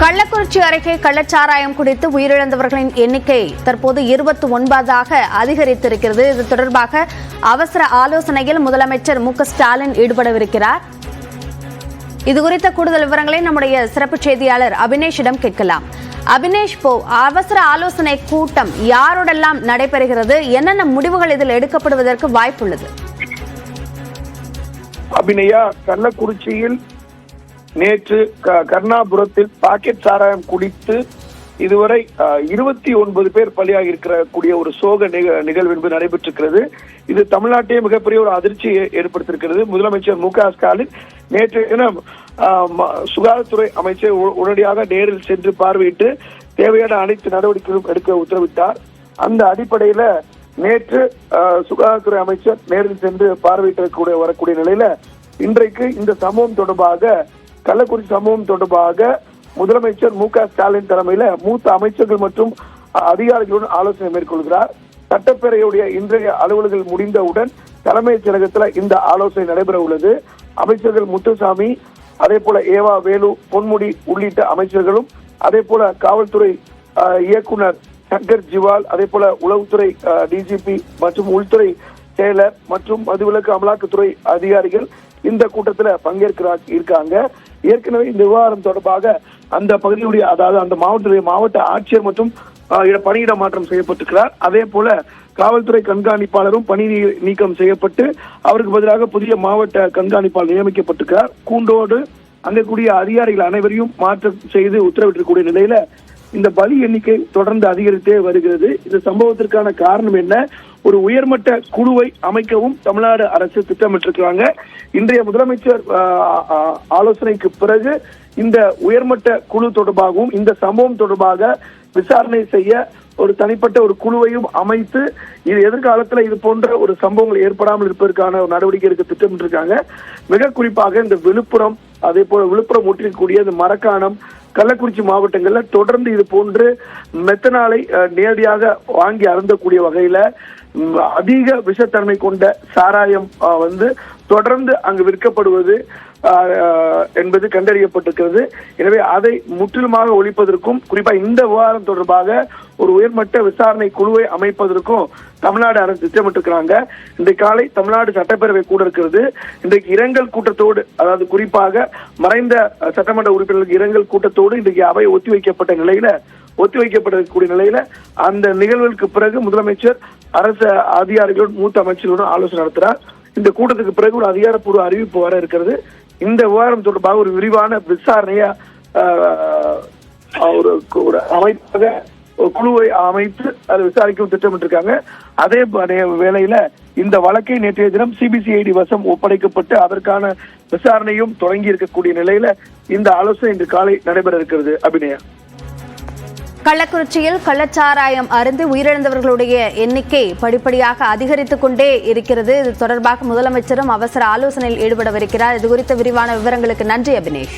கள்ளக்குறிச்சி அருகே கள்ளச்சாராயம் குடித்து உயிரிழந்தவர்களின் எண்ணிக்கை தற்போது இருபத்தி ஒன்பதாக அதிகரித்திருக்கிறது. இது தொடர்பாக அவசர ஆலோசனையில் முதலமைச்சர் மு ஸ்டாலின் ஈடுபடவிருக்கிறார். இது குறித்த கூடுதல் விவரங்களை நம்முடைய சிறப்பு செய்தியாளர் அபினேஷிடம் கேட்கலாம். அபினேஷ் போ அவசர ஆலோசனை கூட்டம் யாரோடெல்லாம் நடைபெறுகிறது? என்னென்ன முடிவுகள் இதில் எடுக்கப்படுவதற்கு வாய்ப்புள்ளது? அபிநயா கள்ளக்குறிச்சியில் நேற்று க- பாக்கெட் சாராயம் குடித்து இதுவரை இருபத்தி ஒன்பது பேர் பலியாக இருக்கிற கூடிய ஒரு சோக நிக- நிகழ்வு என்பது நடைபெற்றிருக்கிறது. இது தமிழ்நாட்டையே மிகப்பெரிய ஒரு அதிர்ச்சியை ஏற்படுத்தியிருக்கிறது. முதலமைச்சர் மு க ஸ்டாலின் நேற்று தினம் ம- சுகாதாரத்துறை அமைச்சர் உ- உடனடியாக நேரில் சென்று பார்வையிட்டு தேவையான அனைத்து நடவடிக்கைகளும் எடுக்க உத்தரவிட்டார். அந்த அடிப்படையில நேற்று சுகாதாரத்துறை அமைச்சர் நேரில் சென்று பார்வையிட்டு வரக்கூடிய நிலையில இன்றைக்கு இந்த சம்பவம் தொடர்பாக கள்ளக்குறிச்சி சம்பவம் தொடர்பாக முதலமைச்சர் மு க ஸ்டாலின் தலைமையில மூத்த அமைச்சர்கள் மற்றும் அதிகாரிகளுடன் ஆலோசனை மேற்கொள்கிறார். சட்டப்பேரவையுடைய இன்றைய அலுவல்கள் முடிந்தவுடன் தலைமைச் செயலகத்தில் இந்த ஆலோசனை நடைபெற உள்ளது. அமைச்சர்கள் முத்துசாமி அதே போல ஏவா வேலு பொன்முடி உள்ளிட்ட அமைச்சர்களும் அதே போல காவல்துறை இயக்குனர் சங்கர் ஜிவால் அதே போல உளவுத்துறை டிஜிபி மற்றும் உள்துறை செயலர் மற்றும் மதுவிலக்கு அமலாக்கத்துறை அதிகாரிகள் இந்த கூட்டத்தில் பங்கேற்கிறார் இருக்காங்க. ஏற்கனவே இந்த விவகாரம் தொடர்பாக அந்த பகுதியுடைய அதாவது அந்த மாவட்டத்துடைய மாவட்ட ஆட்சியர் மற்றும் பணியிட மாற்றம் செய்யப்பட்டிருக்கிறார். அதே போல காவல்துறை கண்காணிப்பாளரும் பணி நீ- நீக்கம் செய்யப்பட்டு அவருக்கு பதிலாக புதிய மாவட்ட கண்காணிப்பாளர் நியமிக்கப்பட்டிருக்கிறார். கூண்டோடு அங்கே கூடிய அதிகாரிகள் அனைவரையும் மாற்றம் செய்து உத்தரவிட்டிருக்கக்கூடிய நிலையில இந்த பலி எண்ணிக்கை தொடர்ந்து அதிகரித்தே வருகிறது. இந்த சம்பவத்திற்கான காரணம் என்ன? ஒரு உயர்மட்ட குழுவை அமைக்கவும் தமிழ்நாடு அரசு திட்டமிட்டிருக்கிறாங்க. இன்றைய முதலமைச்சர் ஆலோசனைக்கு பிறகு இந்த உயர்மட்ட குழு தொடர்பாகவும் இந்த சம்பவம் தொடர்பாக விசாரணை செய்ய ஒரு தனிப்பட்ட ஒரு குழுவையும் அமைத்து இது எதிர்காலத்துல இது போன்ற ஒரு சம்பவங்கள் ஏற்படாமல் இருப்பதற்கான ஒரு நடவடிக்கை எடுக்க திட்டமிட்டிருக்காங்க. மிக குறிப்பாக இந்த விழுப்புரம் அதே போல விழுப்புரம் ஒட்டிருக்கக்கூடிய இந்த மரக்காணம் கள்ளக்குறிச்சி மாவட்டங்களில் தொடர்ந்து இது போன்று மெத்தனாலை நேரடியாக வாங்கி அருந்தக்கூடிய வகையில அதிக விஷத்தன்மை கொண்ட சாராயம் வந்து தொடர்ந்து அங்கு விற்கப்படுவது அஹ், என்பது கண்டறியப்பட்டிருக்கிறது. எனவே அதை முற்றிலுமாக ஒழிப்பதற்கும் குறிப்பாக இந்த விவகாரம் தொடர்பாக ஒரு உயர்மட்ட விசாரணை குழுவை அமைப்பதற்கும் தமிழ்நாடு அரசு திட்டமிட்டிருக்கிறாங்க. இன்றைக்கு காலை தமிழ்நாடு சட்டப்பேரவை கூட இருக்கிறது. இன்றைக்கு இரங்கல் கூட்டத்தோடு அதாவது குறிப்பாக மறைந்த சட்டமன்ற உறுப்பினர்களுக்கு இரங்கல் கூட்டத்தோடு இன்றைக்கு அவை ஒத்திவைக்கப்பட்ட நிலையில ஒத்திவைக்கப்படக்கூடிய நிலையில அந்த நிகழ்வுக்கு பிறகு முதலமைச்சர் அரசு அதிகாரிகளுடன் மூத்த அமைச்சர்களுடன் ஆலோசனை நடத்துறார். இந்த கூட்டத்துக்கு பிறகு ஒரு அதிகாரப்பூர்வ அறிவிப்பு வர இருக்கிறது. இந்த விவகாரம் தொடர்பாக ஒரு விரிவான விசாரணையா ஒரு அமைப்பாக குழுவை அமைத்து அதை விசாரிக்கவும் திட்டமிட்டிருக்காங்க. அதே வேளையில இந்த வழக்கை நேற்றைய தினம் சிபிசிஐடி வசம் ஒப்படைக்கப்பட்டு அதற்கான விசாரணையும் தொடங்கி இருக்கக்கூடிய நிலையில இந்த ஆலோசனை இன்று காலை நடைபெற இருக்கிறது. அபிநயா. கள்ளக்குறிச்சியில் கள்ளச்சாராயம் அருந்து உயிரிழந்தவர்களுடைய எண்ணிக்கை படிப்படியாக அதிகரித்துக் கொண்டே இருக்கிறது. இது தொடர்பாக முதலமைச்சரும் அவசர ஆலோசனையில் ஈடுபடவிருக்கிறார். இது குறித்த விரிவான விவரங்களுக்கு நன்றி அபினேஷ்.